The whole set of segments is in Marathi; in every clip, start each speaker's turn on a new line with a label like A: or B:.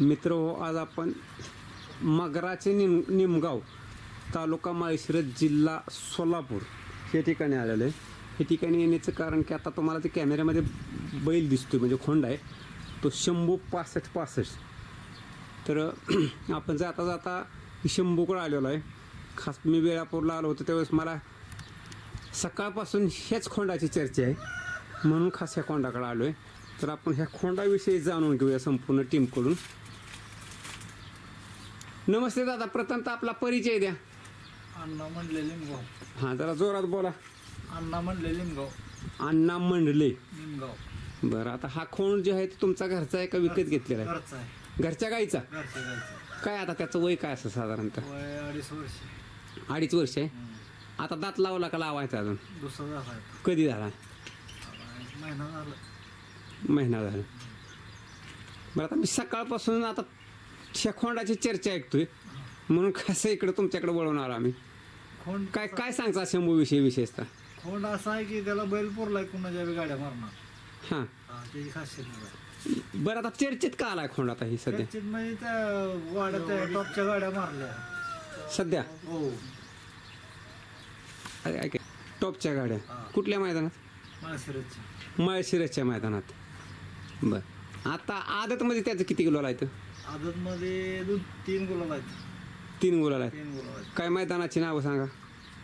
A: मित्र हो आज आपण मगराचे निम निमगाव तालुका माळशिरस जिल्हा सोलापूर हे ठिकाणी आलेलं आहे. हे ठिकाणी येण्याचं कारण की आता तुम्हाला ते कॅमेऱ्यामध्ये बैल दिसतोय म्हणजे खोंड आहे. तो शंभू पासष्ट पासष्ट. तर आपण जाता जाता शंभूकडं आलेलो आहे. खास मी वेळापूरला आलो होतो त्यावेळेस मला सकाळपासून ह्याच खोंडाची चर्चा आहे. म्हणून खास ह्या खोंडाकडे आलो आहे तर आपण ह्या खोंडाविषयी जाणून घेऊया संपूर्ण टीमकडून नमस्ते दादा प्रथमतः आपला परिचय द्या.
B: अण्णा म्हणले लिमगाव
A: हां जरा जोरात बोला.
B: अण्णा म्हणले लिमगाव
A: अण्णा मंडले.
B: लिमगाव
A: बरं आता हा खोंड जे आहे तो तुमचा घरचा आहे का विकत घेतलेला आहे?
B: घरचा आहे.
A: घरच्या गाईचा?
B: जायचं
A: काय आता त्याचं वय काय असं साधारणतः?
B: वय अडीच वर्ष.
A: अडीच वर्ष आहे? आता दात लावला का लावायचा अजून?
B: दुसरा झाला आहे.
A: कधी झाला?
B: महिना झाला.
A: महिना झाला. बरं आता मी सकाळपासून आता खोंडाची चर्चा ऐकतोय. म्हणून कसं इकडे तुमच्याकडे आलो आम्ही?
B: खोंड
A: काय काय सांगता शंभूविषयी विशेषतः?
B: खोंड असा आहे की त्याला बैल पुरलाय कुणाच्या बी गाड्या मारणार.
A: हां.
B: हा, त्याची खासियत आहे.
A: बरं आता चर्चेत का आलाय खोंड आता ही सध्या?
B: त्याच्यात म्हणजे त्या गाड्या त्या टॉपच्या गाड्या मारल्या.
A: सध्या?
B: हो.
A: अरे ऐक टॉपच्या गाड्या?
B: हां.
A: कुठल्या मैदानात?
B: माळशिरसची
A: माळशिरसच्या मैदानात. बरं. आता आदतमध्ये त्याचं किती किलो आहे
B: आदत मध्ये दोन तीन गुलाब आहेत.
A: तीन गुलाल आहेत.
B: तीन आहेत.
A: काय मैदानाची नावं सांगा.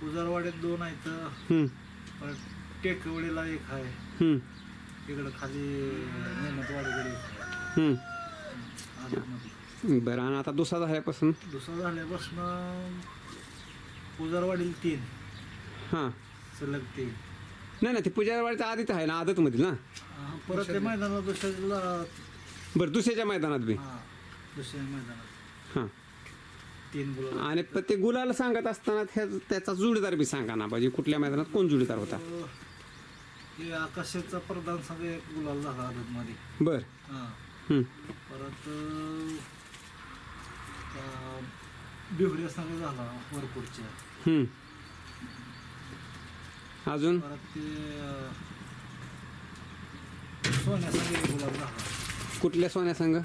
B: उजारवाड्यात दोन आहेत.
A: हम्म,
B: परत टेकवडीला एक आहे.
A: हम्म,
B: इकडं खाली नेमतवाडीकडे एक आहे.
A: हम्म.
B: आदतमध्ये.
A: बरं आणि आता दुसरा झाल्यापासून?
B: दुसरा झाल्यापासून उजारवाडीला तीन.
A: हां.
B: सलग तीन.
A: नाही नाही ते पुजारवाडीच्या आधीच आहे ना आदतमधील ना?
B: हा, परत ते मैदानात दुसऱ्याला
A: बरं दुसऱ्याच्या मैदानात बी?
B: हा. दुसऱ्या मैदानात.
A: हां.
B: तीन
A: आणि पण ते गुलाल सांगत असताना त्या त्याचा जुडीदार बी सांगा ना पाहिजे कुठल्या मैदानात कोण जुडीदार होता?
B: हे आकाशाचा प्रधान संघ एक गुलाल झाला आदतमध्ये.
A: बरं.
B: हा. परत त्या बिवड्या संघ झाला वरपूरच्या.
A: अजून?
B: परत ते अं, सोन्या संघ एक गुलाल झाला.
A: कुठल्या सोन्या संघ?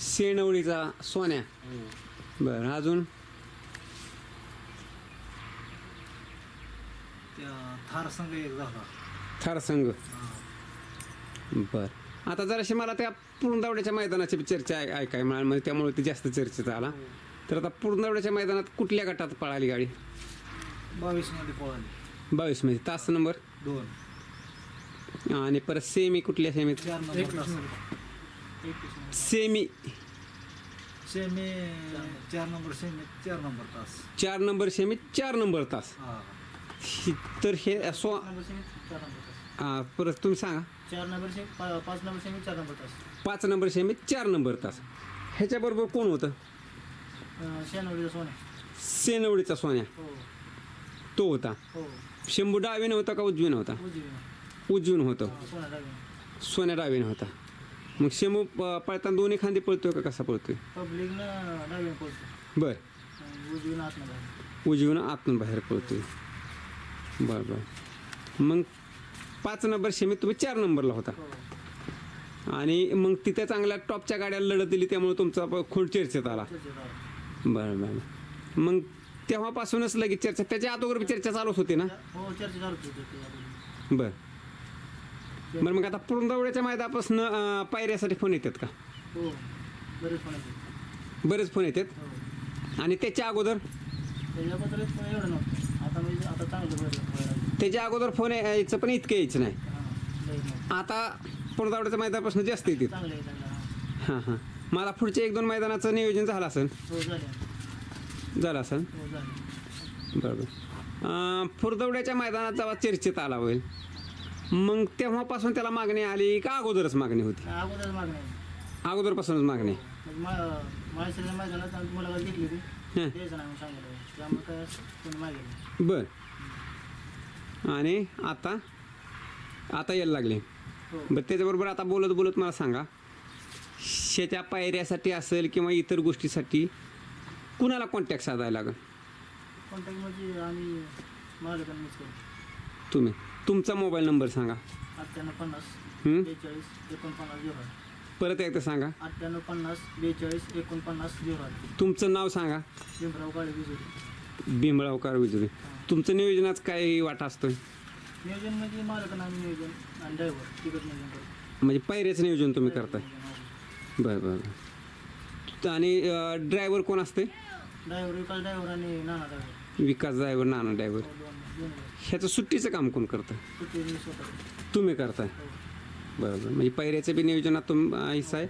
A: शेणवडीचा सोन्या. बरं अजून?
B: त्या थार संघ एक झाला.
A: थार संघ. बरं. आता जराशी मला त्या पूर्णदावड्याच्या मैदानाची चर्चा ऐ- ऐकाय मिळाली म्हणजे त्यामुळे ती जास्त चर्चेत आला. तर आता पूर्णदावड्याच्या मैदानात कुठल्या गटात पळाली गाडी?
B: बावीसमध्ये पळाली.
A: बावीसमध्ये. तास नंबर?
B: दोन.
A: आणि परत सेमी कुठल्या सेमीत
B: चार नंबर.
A: सेमी.
B: सेमी चार नंबर सेमी चार नंबर तास.
A: चार नंबर सेमी चार नंबर तास.
B: हा.
A: तर हे सो
C: नंबर सेमी चार नंबर तास.
A: आ, परत तुम्ही सांगा.
C: चार नंबर सेमी पा- पाच नंबर सेमी चार नंबर तास.
A: पाच नंबर सेमी चार नंबर तास. ह्याच्याबरोबर कोण होतं?
C: अं, शहाण्णवडीचा सोने
A: सेनवडीचा सोन्या.
C: हो.
A: तो होता.
C: हो.
A: शंभू डावीनं होता का उजवीनं होता?
C: उजवी
A: उजवीनं होतं.
C: हा, सोना डावी
A: सोन्या डावीनं होता. मग शंभू प- पळताना दोन्ही खांदे पळतोय का कसा पळतोय?
C: पब्लिकनं डावी पडतो
A: बर.
C: उजवीनं आतमध्ये
A: उजवीनं आतून बाहेर पळतोय. बरं बरं. मग पाच नंबर शेमीत तुम्ही चार नंबरला होता.
C: हो.
A: आणि मग तिथे चांगल्या टॉपच्या गाड्या लढत दिली त्यामुळे तुमचा प- खूप चर्चेत आला.
C: चर्चेत आला.
A: बरं बरं. मग तेव्हापासूनच लगेच चर्चा त्याच्या अगोदर बी चर्चा चालूच होती ना?
C: हो चर्चा चालू होती. त्याच्याबद्दल.
A: बरं. बरं मग आता पूर्णदवड्याच्या मैदानापासून अं, पायऱ्यासाठी फोन येतात का?
C: हो बरेच
A: फोन येतात.
C: हो.
A: आणि त्याच्या अगोदर?
C: त्याच्याबद्दल पण एवढं नव्हतं. आता म्हणजे आता चांगलं बरं
A: त्याच्या अगोदर फोन यायचं पण इतकं यायचं नाही.
C: हां लई नव्हतं.
A: आता पूर्णदवड्याच्या मैदानापासून जास्त येतात.
C: चांगलं आहे चांगलं हां.
A: हां हां. मला पुढच्या एक दोन मैदानाचं नियोजन झालं असेल.
C: हो झाले.
A: झालं असेल?
C: हो झाले.
A: बरोबर. फुरदवड्याच्या मैदानात जेव्हा चर्चेत आला होईल मग तेव्हापासून त्याला मागणी आली का अगोदरच मागणी होती?
C: अगोदर मागणी.
A: अगोदरपासूनच मागणी.
C: मग मा- माळशिरस मैदानात आमची मुलाखत घेतली होती
A: हं.
C: द्यायचं नाही म्हणून सांगितलं. त्यामुळे काय असं कोणी मागेल
A: बर. आणि आता? आता यायला लागले.
C: हो.
A: बरं त्याच्याबरोबर आता बोलत बोलत मला सांगा. शेच्या पायऱ्यासाठी असेल किंवा इतर गोष्टीसाठी कुणाला कॉन्टॅक्ट साधायला लागेल?
C: कॉन्टॅक्ट म्हणजे आम्ही करू.
A: तुम्ही. तुमचा मोबाईल नंबर सांगा.
C: अठ्ठ्याण्णव पन्नास
A: हं?
C: बेचाळीस एकोणपन्नास झिरो आठ.
A: परत एकदा सांगा.
C: अठ्ठ्याण्णव पन्नास बेचाळीस एकोणपन्नास झिरो आठ.
A: तुमचं नाव सांगा.
C: भीमराव काळे बिजुरी
A: भीमरावकार विजुरी. तुमचं नियोजनात काय वाटा असतोय?
C: नियोजन म्हणजे मालकांना आम्ही नियोजन आणि ड्रायव्हर तिकट नियोजन करतो.
A: म्हणजे पायऱ्याचं नियोजन तुम्ही करताय.
C: नियोजन,
A: बरं बरं बरं. आणि ड्रायव्हर कोण असते
C: हो. ड्रायव्हर विकास ड्रायव्हर आणि Nana driver
A: Vikas driver Nana driver
C: हो, दोन.
A: ह्याचं सुट्टीचं काम कोण करतं? तुम्ही करताय.
C: हो.
A: बरोबर. म्हणजे पायऱ्याचं बी नियोजनात तुम हिस्सा आहे.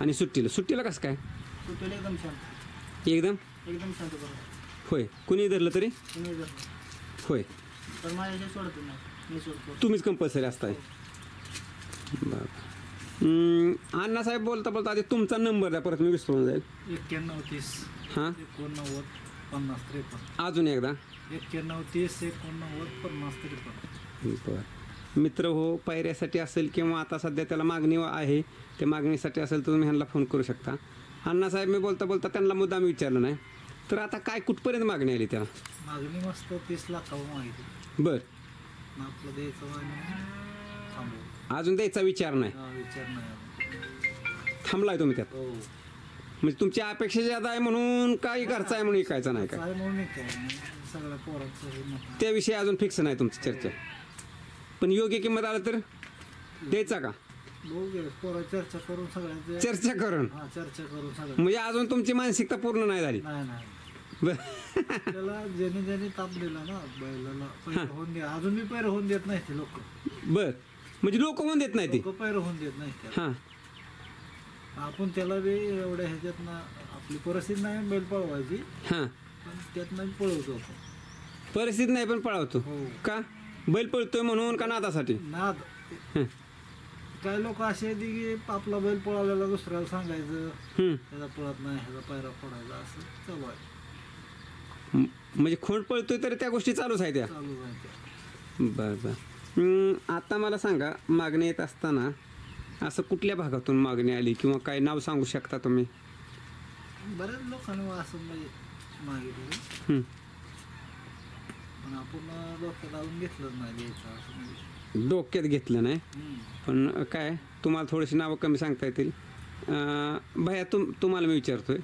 A: आणि सुट्टीला. सुट्टीला कसं काय?
C: सुट्टीला एकदम शांत.
A: एकदम?
C: एकदम शांत
A: होय. कुणी धरलं तरी? होय.
C: सोडत नाही.
A: तुम्हीच कंपल्सरी असताय. बरं. हम्म, अण्णासाहेब बोलता बोलता आधी तुमचा नंबर द्या. परत मी विसरून जाईल.
B: एक्क्याण्णव तीस.
A: हां?
B: एकोणनव्वद पन्नास त्रेपन्न.
A: अजून एकदा.
B: एक्क्याण्णव तीस एकोणनव्वद पन्नास त्रेपन्न
A: बरं. मित्र हो पायऱ्यासाठी असेल किंवा आता सध्या त्याला मागणी आहे त्या मागणीसाठी असेल तर तुम्ही ह्यांना फोन करू शकता. अण्णासाहेब मी बोलता बोलता त्यांना मुद्दाम विचारलं नाही. तर आता काय कुठपर्यंत मागणी आली त्याला?
B: मागणी मस्त तीस लाखावर माहिती
A: बरं.
B: आपलं द्यायचं आणि थांबू
A: अजून द्यायचा विचार नाही.
B: हा विचार नाही
A: थांबलाय तुम्ही त्यात.
B: हो.
A: म्हणजे तुमची अपेक्षा ज्यादा आहे म्हणून काही घरचा आहे म्हणून विकायचा नाही काय?
B: काय म्हणून नाही. काय सगळ्या पोरांचं हे नको.
A: त्याविषयी अजून फिक्स नाही तुमची चर्चा. पण योग्य किंमत आलं तर द्यायचा का?
B: बघू पोरं चर्चा करून सगळ्यांचे
A: चर्चा करून?
B: हा चर्चा करून
A: म्हणजे अजून तुमची मानसिकता पूर्ण नाही झाली.
B: नाही नाही
A: बरं.
B: त्याला ज्याने ज्याने ताप दिला ना बैलाला पैर होऊन द्या अजून मी पैर होऊन देत नाही ते लोक.
A: बर. म्हणजे लोक होऊन देत नाही ती?
B: लोक पैर होऊन देत नाही त्याला.
A: हां.
B: आपण त्याला बी एवढ्या ह्याच्यातनं आपली परिस्थिती नाही बैल पळवायची.
A: हां.
B: पण त्यातनं पळवतो आपण.
A: परिस्थिती नाही पण पळवतो.
B: हो.
A: का? बैल पळतोय म्हणून का नादासाठी?
B: नाद.
A: हं.
B: काही लोक असे आहेत की आपला बैल पळवलेला दुसऱ्याला सांगायचं
A: हं.
B: ह्याचा पळत नाही ह्याचा पायरा फोडायचा असं चालू आहे.
A: म- म्हणजे खोंड पळतोय तर त्या गोष्टी चालूच आहे त्या
B: चालू आहे ते.
A: बरं बरं. हं, आता मला सांगा मागणी येत असताना असं कुठल्या भागातून मागणी आली? किंवा काय नाव सांगू शकता तुम्ही?
B: बऱ्याच लोकांनी असं म्हणजे
A: हं.
B: पण आपण डोक्यात लावून घेतलंच नाही द्यायचं असं म्हणजे.
A: डोक्यात घेतलं नाही. पण काय तुम्हाला थोडीशी नावं कमी सांगता येतील. अं, भैया तुम तुम्हाला मी विचारतोय.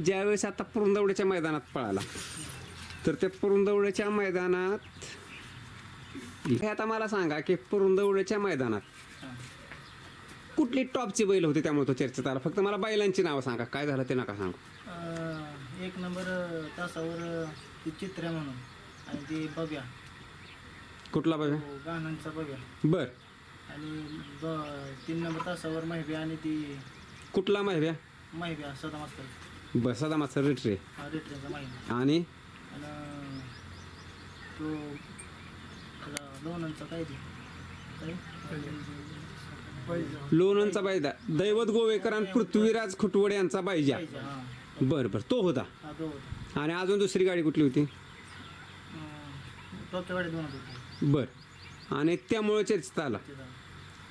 A: ज्यावेळेस आता पुरंदवड्याच्या मैदानात पळाला तर त्या पुरंदवड्याच्या मैदानात हे आता मला सांगा की पुरंदवड्याच्या मैदानात. कुठली टॉपची बैल होती त्यामुळे तो चर्चेत आला? फक्त मला बैलांची नावं सांगा. काय झालं ते नका सांगू.
C: अं, एक नंबर तासावर ती चित्र्या म्हणून. आणि ती बघ्या.
A: कुठला बघा?
C: तो गाण्यांचा बघ्या.
A: बर.
C: आणि द- तीन नंबर तासावर महिब्या आणि ती
A: कुठला माहिती
C: महिब्या सदा मास्तर
A: बस सदा माझा रेट रे
C: हा रेटचा महिना
A: आणि?
C: आणि तो त्याला लोणंदचा काय? ती काय
A: लोणंदचा बायदा दैवत गोवेकर आणि पृथ्वीराज खुटवडे यांचा बायजा
C: पाहिजे हा.
A: बर बर. तो होता.
C: हा तो होता.
A: आणि अजून दुसरी गाडी कुठली होती?
C: टोपच्या गाडीत बनवत होती.
A: बर. आणि त्यामुळे चर्चेत आला.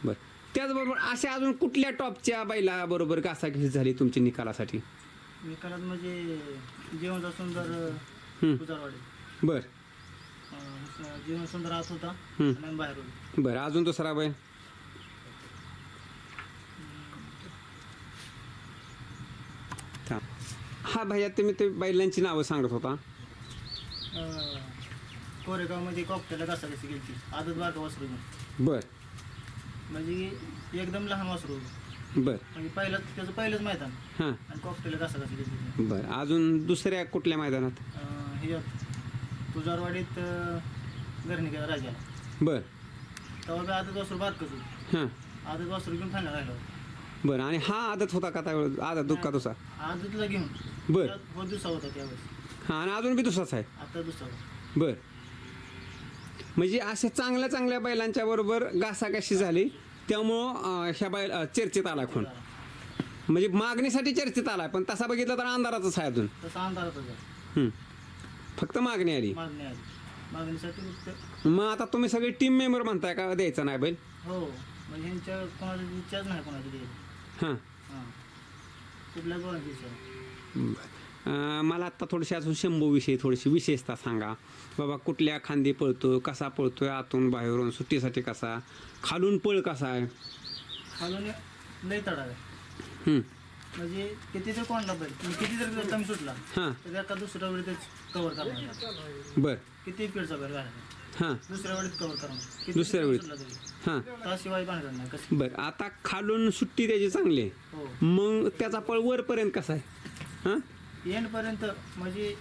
A: बर. त्याचबरोबर अशा अजून कुठल्या टॉपच्या बैला बरोबर घासाघीस झाली तुमच्या निकालासाठी?
C: निकालात म्हणजे जीवनचा सुंदर
A: बर.
C: अं, जीवन सुंदर आत होता. आणि बाहेर होता.
A: बर. अजून दुसरा बैल थांब. हा भैया तुम्ही ते बैलांची नावं सांगत होता.
C: अं, कोरेगावमध्ये कॉकटेला कसा कशी गेली आदत बारका वासरू घेऊन
A: बर.
C: म्हणजे एकदम लहान वासरू. होतं.
A: बर.
C: म्हणजे पहिलं त्याचं पहिलंच मैदान.
A: हां.
C: आणि कॉकटेला कसा कशी गेली
A: बर. अजून दुसऱ्या कुठल्या मैदानात?
C: ह्याच्यात तुजारवाडीत गर्णिकेला राजाला
A: बर.
C: तेव्हा बी आदत वासरू बारकच होतं.
A: हां.
C: आदत वासरू घेऊन खायला राहिलं होतं.
A: बरं. आणि हा आदत होता का त्यावेळेस आदत दुःखा दुसरा
C: आदतला घेऊन.
A: बर.
C: हो दुसरा होता त्यावेळेस.
A: हां आणि अजून बी दुसराच आहे.
C: आता दुसरा होता.
A: बर. म्हणजे अशा चांगल्या चांगल्या बैलांच्या बरोबर घासाघाशी झाली. त्यामुळं अं, ह्या बैल अं, चर्चेत आला खूण म्हणजे मागणीसाठी चर्चेत आलाय पण तसा बघितला तर अंधारातच आहे अजून.
C: तसा अंधारात होता.
A: फक्त मागणी आली.
C: मागणी आली. मागणीसाठी फक्त
A: मग आता तुम्ही सगळे टीम मेंबर म्हणताय का द्यायचा नाही बैल?
C: हो म्हणजे ह्यांच्या कोणाची इच्छाच नाही कोणाची द्यायची
A: हां.
C: हां. कुठल्या कोणाची इच्छा नाही.
A: बरं. मला आत्ता थोडीशी अजून शंभूविषयी थोडीशी विशेषता सांगा. बाबा कुठल्या खांदी पळतो कसा पळतोय आतून बाहेरून सुट्टीसाठी कसा? खालून पळ कसा आहे?
C: खालून लय तडा आहे
A: हं,
C: म्हणजे किती जर कोणला बैल म्हणजे किती जर कमी सुटला
A: हां.
C: तर एका दुसऱ्या वेळी कव्हर करणार
A: बर.
C: किती बैल
A: हां.
C: दुसऱ्या वेळीत कव्हर करणार
A: दुसऱ्या वेळीत. हां.
C: त्याशिवाय बांधणार
A: बर आता खालून सुट्टी त्याची चांगली आहे.
C: हो.
A: मग त्याचा पळ वरपर्यंत कसा आहे? हां?
C: एंडपर्यंत म्हणजे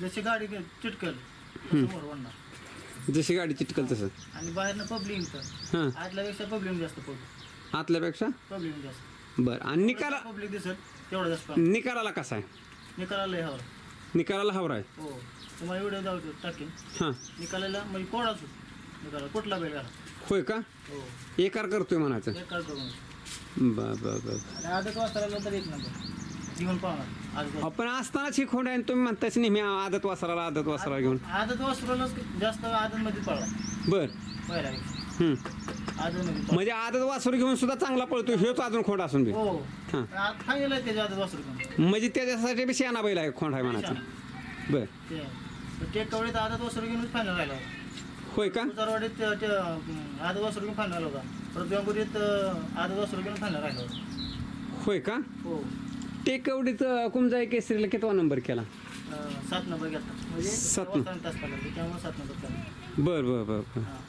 C: जशी गाडी चिटकल तसं मोर वाढणार
A: जशी गाडी चिटकल तसं.
C: आणि बाहेरनं पब्लिक तर
A: हां.
C: आतल्यापेक्षा पब्लिक जास्त पडतो
A: आतल्यापेक्षा?
C: पब्लिक जास्त.
A: बर. आणि निकाला
C: पब्लिक दिसत तेवढं जास्त पाहणार.
A: निकालाला कसा आहे?
C: निकालाला हवं
A: निकालाला हवरा आहे?
C: हो. तुम्हाला व्हिडिओ जाऊ टाकेन.
A: हां.
C: निकालाला म्हणजे कोणाच? निकाला कुठला बैल घाला
A: होय का?
C: हो.
A: एकार करतोय म्हणायचं.
C: एक काळ बघून
A: बर बर बर
C: आणि आदत वाजता तर एक नंबर.
A: आपण असतानाच ही खोंड आहे आणि तुम्ही म्हणताच नेहमी आदत वासराला आदत वासराला घेऊन.
C: आदत वासरूलाच जास्त आदत मध्ये पळला
A: बर.
C: पहिला. आदत मध्ये
A: म्हणजे आदत वासरू घेऊन सुद्धा चांगला पळतो हेच अजून खोंड असून बी.
C: हो.
A: हां.
C: फायनल आहे त्याच्या आदत वासरू घेऊन.
A: म्हणजे त्याच्यासाठी बी शहाणा बैल आहे खोंड आहे म्हणायचं. बर.
C: ते आदत वासरू घेऊन फायनल राहिला होता.
A: होय का?
C: ते- ते, अं, आदत वासरू घेऊन फायनल होता. परत बेंबुरीत आदत वासरू घेऊन फायनल राहिला होता.
A: होय का?
C: हो.
A: टेकवडीत कुमजाई केसरीला कितवा नंबर केला?
C: अं, सात नंबर घेतला म्हणजे
A: सात
C: वाजता तास पडला. त्यामुळे सात नंबर केला.
A: बर बर बर बर.
C: हां.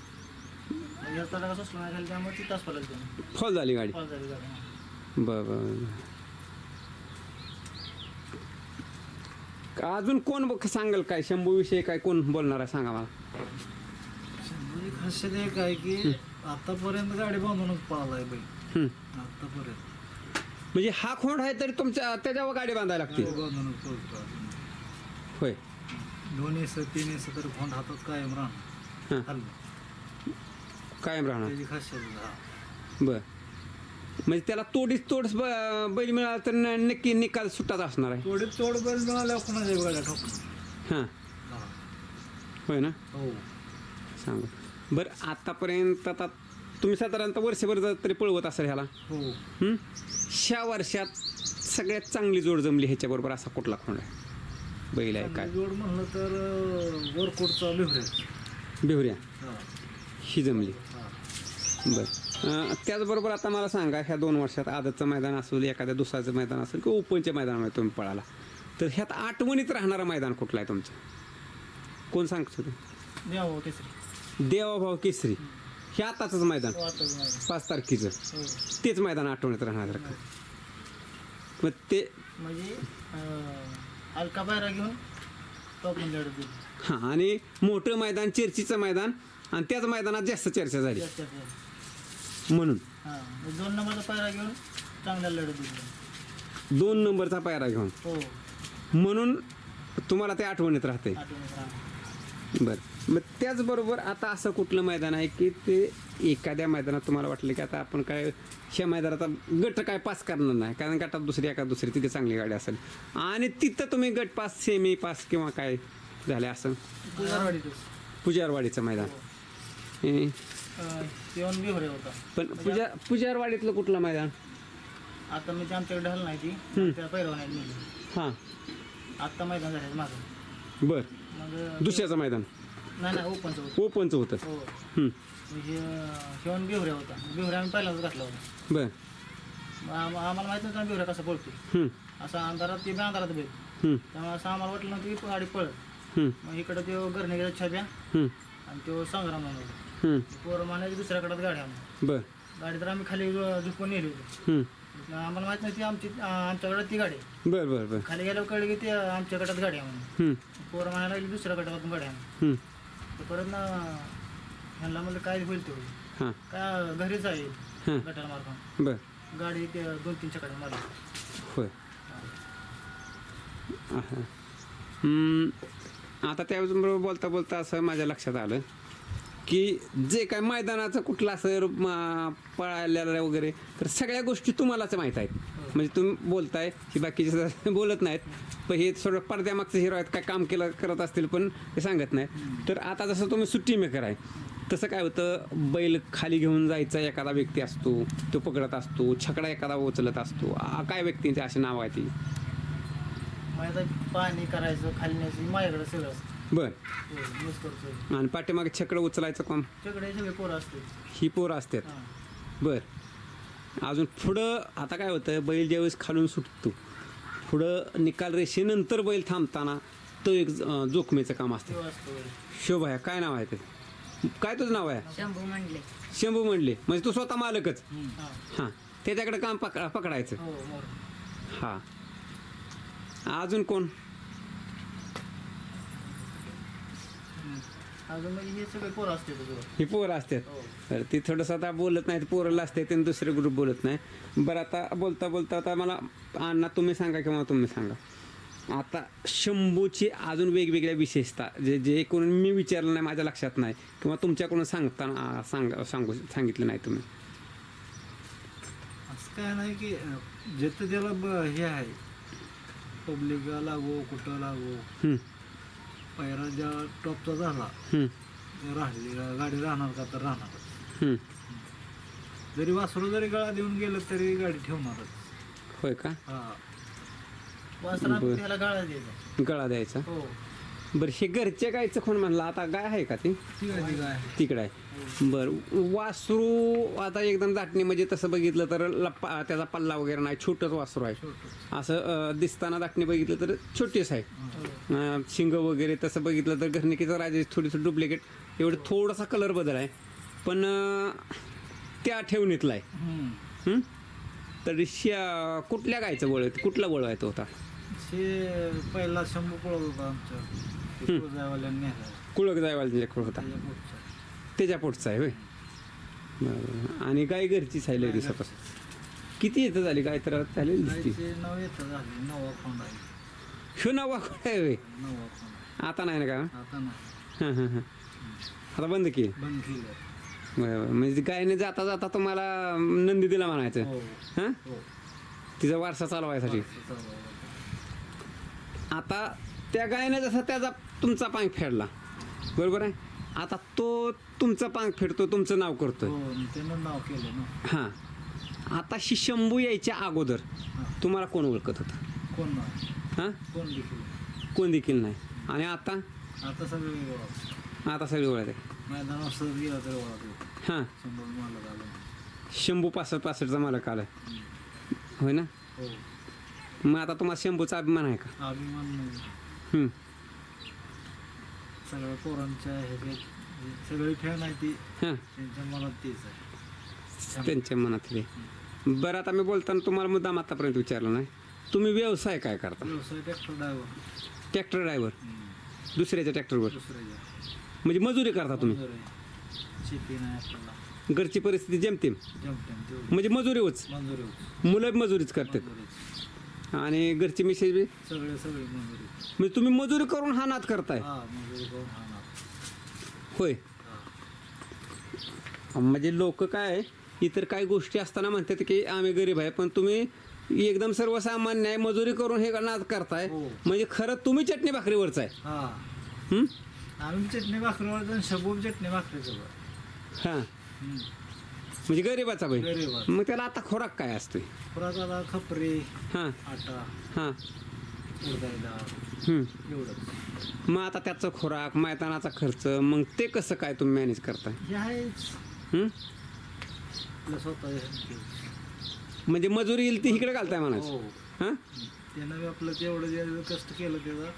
C: म्हणजे तडा कसं सुटला नाही त्यामुळे ती तास पडला त्याने
A: फॉल झाली गाडी.
C: फॉल झाली गाडी
A: बर बर अजून कोण बघ सांगाल काय? शंभू विषयी काय कोण बोलणार आहे? सांगा मला.
B: म्हणजे खासियत एक आहे की आतापर्यंत गाडी बांधूनच पाहिलाय
A: हं.
B: आतापर्यंत.
A: म्हणजे हा खोंड आहे तरी तुमच्या त्याच्यावर गाडी बांधायला लागते.
B: अजून.
A: होय.
B: दोन एस तीन एस तर फोन हातात कायम राहणार.
A: हां.
B: हल्लं
A: कायम राहणार.
B: त्याची खासियत हा.
A: बर. म्हणजे त्याला तोडीस तोडस ब- बैल मिळाला तर नक्की निकाल सुट्टाच असणार आहे.
B: थोडी तोड बैल मिळाल्या कुणाच्या गाड्या
A: हां.
B: हा.
A: होय ना?
B: हो.
A: सांगा. बरं आतापर्यंत आता तुम्ही साधारणतः वर्षभर जर तरी पळवत असाल ह्याला
B: हो.
A: हं? ह्या वर्षात सगळ्यात चांगली जोड जमली ह्याच्याबरोबर असा कुठला खोंड आहे? बैल आहे काय?
B: जोड म्हणलं तर वरकोटचा लिव्हरेज
A: बेहुऱ्या.
B: हा.
A: ही जमली.
B: हा.
A: बरं. अं, त्याचबरोबर आता मला सांगा ह्या दोन वर्षात आदतचं मैदान असेल एखाद्या दुसऱ्याचं मैदान असेल किंवा ओपनच्या मैदानामध्ये तुम्ही पळाला तर ह्यात आठवणीत राहणारं मैदान कुठलं आहे तुमचं? कोण सांगतो ते?
C: द्या हो केसरी.
A: देवाभाऊ केसरी. हे आताच मैदान.
C: हो आताच नाही
A: पाच तारखेचं.
C: हो.
A: तेच मैदान आठवणीत राहणार का? मग ते
C: म्हणजे अं, हलका पायरा घेऊन टॉपमध्ये लढत दिली
A: हां आणि मोठं मैदान चर्चीचं मैदान आणि त्याच मैदानात जास्त चर्चा झाली.
C: जास्त.
A: म्हणून.
C: हां दोन नंबरचा पायरा घेऊन चांगल्या लढत दिली
A: दोन नंबरचा पायरा घेऊन.
C: हो.
A: म्हणून तुम्हाला ते आठवणीत राहते
C: राहणार.
A: बरं. मग त्याचबरोबर आता असं कुठलं मैदान आहे की ते एखाद्या मैदानात तुम्हाला वाटलं की आता आपण काय ह्या मैदानात गट काय पास करणार नाही? कारण गटात दुसरी एका दुसरी तिथे चांगली गाडी असेल. आणि तिथं तुम्ही गट पास सेमी पास किंवा काय झाले असं? पुजारवाडीचं मैदान. हे, पण पुजा पुजारवाडीतलं कुठलं मैदान?
C: आता मी आमच्याकडे ढाल नाही ती. त्या नेली
A: हां.
C: आत्ता मैदान झालं माझं.
A: बर.
C: मग
A: दुसऱ्याचं मैदान.
C: नाही नाही ओपनचं होतं.
A: ओपनचं होतं.
C: हो.
A: हं,
C: म्हणजे शेवण होता आम्ही पहिल्यांदाच घातला होता
A: बर.
C: मग आम- आम्हाला माहीत नव्हतं बिहोऱ्या कसा पळतो
A: हं,
C: असा अंधारात ती बी अंधारात बैल.
A: हं,
C: त्यामुळे असं आम्हाला वाटलं नव्हतं की गाडी पळत
A: हं,
C: मग इकडं छाप्या
A: हं,
C: आणि तो संग्राम म्हणून
A: हं,
C: पोरं दुसऱ्याकडे गाडी आम्ही
A: बर.
C: गाडी तर आम्ही खाली झु- झुकून नेली होती.
A: हं,
C: आम्हाला माहीत नव्हती आमची आमच्याकडे ती गाडी आहे.
A: बर बर बर.
C: खाली गेल्यावर कळलं की ती आमच्या गटात गाडी आहे म्हणून.
A: हं,
C: पोरं म्हणायला लागली दुसऱ्या गटातून गाडी आहे
A: हं,
C: तर परत ना ह्यांना म्हणलं काय होईल ते होईल
A: हां.
C: काय घरीच आहे
A: हां.
C: गटाला मारतो
A: बर.
C: गाडी दोन तीन चकडे मारली.
A: होय. हम्म, आता त्याबरोबर बोलता बोलता असं माझ्या लक्षात आलं की जे काय मैदानाचं कुठलं असं म, पळालेलं वगैरे तर सगळ्या गोष्टी तुम्हालाच माहीत आहेत. म्हणजे तुम्ही बोलताय की बाकीचे बोलत नाहीत पण हे थोडं पडद्यामागचं हिरो आहेत काय काम केलं करत असतील पण ते सांगत नाहीत. तर आता जसं तुम्ही सुट्टी मेकर आहे तसं काय होतं बैल खाली घेऊन जायचा एखादा व्यक्ती असतो तो पकडत असतो छकडा एखादा उचलत असतो. आ- काय व्यक्तींचे असे नाव आहे ती
C: पाणी करायचं खाली न्यायचं माझ्याकडे सगळं असतं.
A: बर.
C: हो, मीच करतो
A: आणि पाठीमागे छकडं उचलायचं
C: सगळे पोरं असते
A: ही पोरं असतात.
C: हां.
A: बर. अजून पुढं आता काय होतं बैल ज्यावेळेस खालून सुटतो पुढं निकाल रेषेनंतर बैल थांबताना तो एक जोखमीचं काम असतं. शोभा आहे काय नाव आहे ते? काय तुझं नाव आहे?
D: शंभू म्हणले
A: शंभू म्हणले म्हणजे तू स्वतः मालकच.
C: हा.
A: हां. त्याच्याकडे काम पक पकडायचं.
C: हो
A: हां. अजून कोण?
C: अजून म्हणजे हे सगळे पोरं असते तुझं.
A: ही पोरं असतात.
C: हो.
A: तर ती थोडंसं आता बोलत नाही पोरं असते ते दुसरे ग्रुप बोलत नाही. बरं आता बोलता बोलता आता मला अण्णा तुम्ही सांगा किंवा तुम्ही सांगा. आता शंभूची अजून वेगवेगळ्या विशेषता जे जे कोण मी विचारलं नाही माझ्या लक्षात नाही किंवा तुमच्याकडून सांगताना आ, सांग सांगू सांगितलं नाही तुम्ही.
B: असं काय नाही की अं, जिथं त्याला ब- हे आहे पब्लिक लागो कुठं लागो
A: हं,
B: पैरा ज्या टॉपचा झाला राहिली गाडी राहणार का तर राहणारच
A: हं.
B: जरी वासरू जरी गळा देऊन गेलं तरी गाडी ठेवणारच.
A: होय का?
B: हा.
C: वासरा. त्याला गाळा द्यायचा.
A: गळा द्यायचा?
C: हो.
A: बरं हे घरच्या गायचं कोण म्हणलं? आता गाय आहे का ती? तिकडं आहे. बरं वासरू आता एकदम दाटणी म्हणजे तसं बघितलं तर लप्पा त्याचा पल्ला वगैरे नाही छोटंच वासरू आहे. असं दिसताना दाटणी बघितलं तर छोटीच आहे. शिंग वगैरे तसं बघितलं तर घरनिकीचं राजे थोडीसं डुप्लिकेट एवढं थोडासा कलर बदल आहे. पण त्या ठेवणीतला आहे. तर शिया कुठल्या गायचं वळ कुठला वळ आहे तो होता
B: पहिला शंभू पळत होता आमच्या. ते पुळजावाल्यांनी नेला
A: कुळक जायवाला होता.
B: त्याच्या पुढचा.
A: त्याच्या पोटचा आहे होय. आणि गाय घरचीच आहे लय दिवसापासून? किती येतं झाली? गाय तर झालेली दिसती
B: गायचे नाव येतं झाले. नवा खोंड आहे.
A: शो नाव कुठं आहे होय.
B: नवा खोंड
A: आता नाही ना का
B: आता नाही.
A: हां हां हां. आता बंद की
B: बंद केलं.
A: बरं बरं. म्हणजे गायने जाता जाता तुम्हाला नंदी दिला म्हणायचं.
B: हो.
A: हां?
B: हो.
A: तिचा वारसा चालवायसाठी.
B: असं चालू आहे.
A: आता त्या गायने जसा त्याचा तुमचा पांग फेडला. बरोबर आहे? आता तो तुमचं पांग फेडतो तुमचं नाव करतोय
B: हो त्यानं नाव केलं ना.
A: हां. आता शी शंभू यायच्या अगोदर. तुम्हाला कोण ओळखत होतं?
B: कोण नाही.
A: हां?
B: कोण देखील?
A: कोण देखील नाही. आणि आता?
B: आता सगळे
A: आता सगळी ओळख आहे
B: मैदानावर सहज गेला तरी ओळख
A: हां.
B: शंभर मला झालं
A: शंभू पासष्ट पासष्टचा मालक आलाय. होय ना?
B: हो.
A: मग आता तुम्हाला शंभूचा अभिमान आहे का?
B: अभिमान नाही.
A: हं.
B: सगळ्या पोरांच्या सगळी खेळ नाही ती
A: हां.
B: त्यांच्या मनात तीच आहे.
A: त्यांच्या मनातले बरं आता मी बोलताना तुम्हाला मुद्दाम आतापर्यंत विचारलं नाही. तुम्ही व्यवसाय काय करता?
B: व्यवसाय ट्रॅक्टर ड्रायव्हर.
A: Tractor driver. दुसऱ्याच्या ट्रॅक्टरवर?
B: दुसऱ्याच्या.
A: म्हणजे मजुरी करता तुम्ही?
B: मजूर आहे. शेती नाही आपल्याला.
A: घरची परिस्थिती जमते
B: तेवढी.
A: म्हणजे मजुरी होच
B: मंजुरी होती.
A: मुलं मजुरीच करतात.
B: मंजुरीच.
A: आणि घरची मिसेस बी?
B: सगळे सगळे मंजुरी.
A: म्हणजे तुम्ही मजुरी करून हा नाद करताय?
B: हा मंजुरी करून हा ना
A: होय.
B: हा.
A: म्हणजे लोक काय इतर काही गोष्टी असताना म्हणतात की आम्ही गरीब आहे पण तुम्ही एकदम सर्वसामान्य आहे मजुरी करून हे नाद करताय.
B: हो.
A: म्हणजे खरं तुम्ही चटणी भाकरीवरच आहे.
B: हा.
A: हं?
B: आम्ही चटणी भाकरीवर आणि शबूब चटणी भाकरी सगळं
A: हां. म्हणजे गरीबाचा
B: गरीब
A: मग त्याला आता खोराक काय असतोय?
B: आता खपरी
A: हां.
B: आटा
A: हां.
B: एवढंच.
A: मग आता त्याचा खोराक मैदानाचा खर्च मग ते कसं काय तुम्ही मॅनेज करताय?
B: हे आहेच? आपलं स्वतः
A: म्हणजे मजुरी येईल ती इकडे घालताय म्हणायचं.
B: हो.
A: हां?
B: त्यानं बी आपलं तेवढं जे कष्ट केलं त्याचा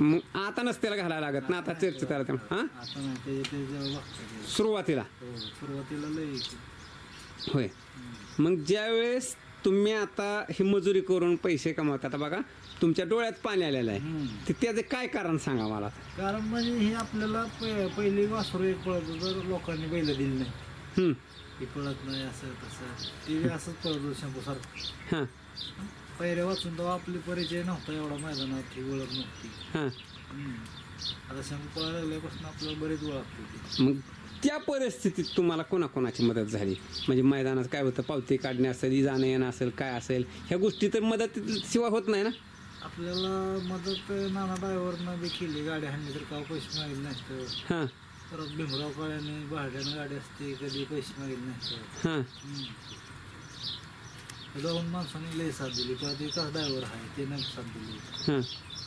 A: मग आता नसत्याला घालायला लागत ना आता चर्चेत आला तेव्हा हां?
B: आता नाही
A: सुरुवातीला.
B: हो सुरुवातीला लय
A: होय. मग ज्यावेळेस तुम्ही आता ही मजुरी करून पैसे कमवता आता बघा तुमच्या डोळ्यात पाणी आलेलं आहे.
B: हम्म.
A: ते त्याचं काय कारण सांगा मला?
B: कारण म्हणजे हे आपल्याला प- पहिली वासरू एक पळत होतं, जर लोकांनी बैल दिली नाही
A: हं,
B: हे पळत नाही असं तसं. ते बी असंच पळत होतं शंभू सारखं
A: हां.
B: पहिल्या वाचून तेव्हा आपली परिचय नव्हता एवढा मैदानात ही ओळख नव्हती.
A: हां.
B: हम्म. आता शंभू पळायला लागल्यापासून आपल्याला बरेच ओळखते ती
A: मग त्या परिस्थितीत तुम्हाला कोणाकोणाची मदत झाली? म्हणजे मैदानात काय होतं? पावती काढणे असेल जाणं येणं असेल काय असेल? ह्या गोष्टी तर मदत शिवाय होत नाही ना?
B: आपल्याला मदत नाना ड्रायव्हरनं बी केली. गाडी हाणली तर का पैसे मागितले नाही तर
A: हां.
B: परत भीमराव काळ्याने भाड्यानं गाडी असते कधी पैसे मागितले नाही तर
A: हां.
B: हम्म. जाऊन माणसाने लय साथ दिली. परत एकाच ड्रायव्हर आहे त्यानं साथ दिली.
A: हां.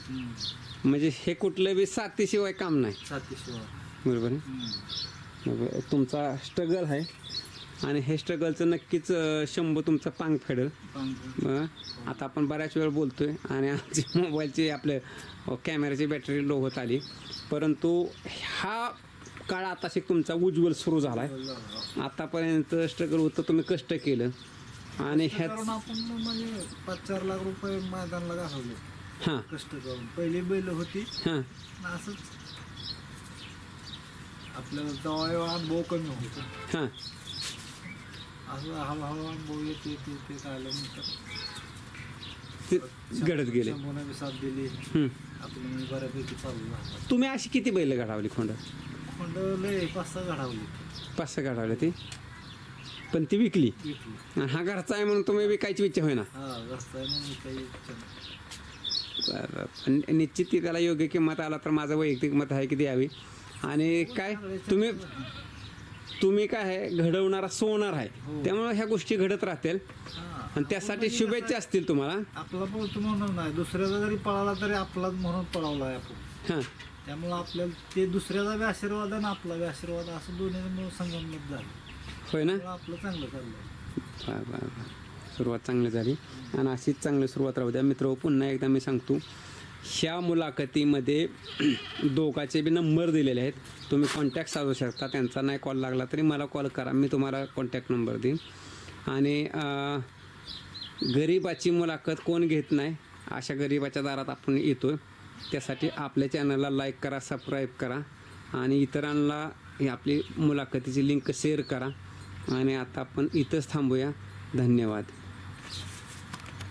B: हम्म.
A: म्हणजे हे कुठलं बी साथीशिवाय काम नाही.
B: साथीशिवाय.
A: बरोबर आहे.
B: हम्म.
A: तुमचा स्ट्रगल आहे. आणि हे स्ट्रगलचं नक्कीच अं, शंभर तुमचं पांग फेडेल. अं, आता आपण बऱ्याच वेळ बोलतोय. आणि आमची मोबाईलची आपले अं, कॅमेऱ्याची बॅटरी लो होत आली. परंतु हा काळ आता शिक तुमचा उज्ज्वल सुरू झाला. आहे आतापर्यंत स्ट्रगल होतं तुम्ही कष्ट केलं. आणि ह्याच
B: कारण आपण म्हणजे पाच चार लाख रुपये मैदानला घालवले.
A: हां.
B: कष्ट करून. पहिली बैल होती.
A: हां.
B: आणि असंच आपल्याला जवळ अनुभव कमी होतो.
A: हां.
B: असं हळूहळू अनुभव येते येते येते आल्यानंतर
A: ते घडत गेले.
B: शंभूने साथ दिली.
A: हं.
B: आपलं बऱ्यापैकी चालू झालं.
A: तुम्ही अशी किती बैल घडावली खोंड?
B: खंड लय पाच सहा घडावली.
A: पाच सहा घडावली ती? पण ती विकली. हा घरचा आहे म्हणून तुम्ही विकायची इच्छा होईना.
B: हा रस्ता आहे म्हणून काही इच्छा नाही.
A: बरं पण निश्चित ती त्याला योग्य किंमत आला तर माझं वैयक्तिक मत आहे की द्यावी. आणि काय तुम्ही तुम्ही काय आहे घडवणारा सोनार आहे. त्यामुळे ह्या गोष्टी घडत राहतील.
B: हा.
A: आणि त्यासाठी शुभेच्छा असतील तुम्हाला.
B: आपला पळतो म्हणून नाही दुसऱ्याचा जरी पळाला तरी आपलाच म्हणून पळवला आहे आपण.
A: हां.
B: त्यामुळं आपल्याला ते दुसऱ्याचा बी आशीर्वाद आणि आपला बी आशीर्वाद असं दोन्ही संगमत झालं.
A: होय ना?
B: आपलं चांगलं
A: सुरुवात चांगली झाली. आणि अशीच चांगली सुरुवात राहू द्या. मित्र पुन्हा एकदा मी सांगतो. ह्या मुलाखतीमध्ये दोघाचे बी नंबर दिलेले आहेत. तुम्ही कॉन्टॅक्ट साधू शकता. त्यांचा नाही कॉल लागला तरी मला कॉल करा. मी तुम्हाला कॉन्टॅक्ट नंबर देईन. आणि अं, गरिबाची मुलाखत कोण घेत नाही? अशा गरिबाच्या दारात आपण येतो त्यासाठी आपल्या चॅनलला लाईक करा सबस्क्राईब करा. आणि इतरांना ही आपली मुलाखतीची लिंक शेअर करा. आणि आता आपण इथंच थांबूया. धन्यवाद.